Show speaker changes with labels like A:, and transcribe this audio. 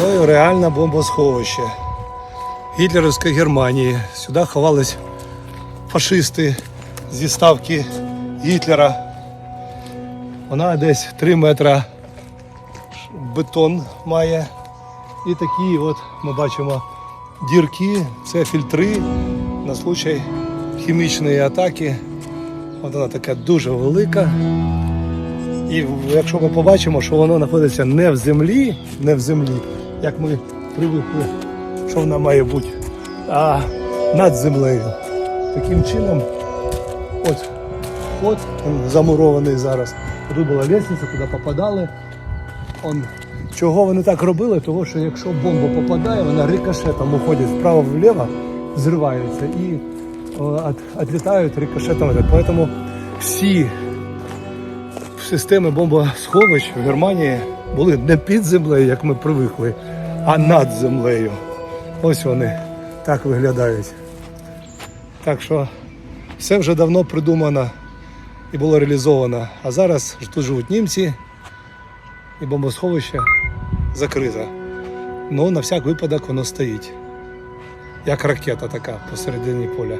A: мною реальне бомбосховище гітлерівської Германії. Сюди ховались фашисти зі ставки Гітлера. Вона десь 3 метра бетон має. І такі от ми бачимо дірки, це фільтри на случай хімічної атаки. От вона така дуже велика. І якщо ми побачимо, що воно знаходиться не в землі, не в землі, як ми привикли, що вона має бути, а над землею. Таким чином, от вход замурований зараз. Тут була лестниця, туди попадали. Он. Чого вони так робили? Тому що якщо бомба попадає, вона рикошетом уходить вправо-вліво, зривається і відлітають рикошетом. Тому всі системи бомбосховищ в Германії були не під землею, як ми привикли, а над землею. Ось вони так виглядають. Так що все вже давно придумано і було реалізовано. А зараз тут живуть німці і бомбосховище закрите. Ну, на всяк випадок воно стоїть. Як ракета така посередині поля.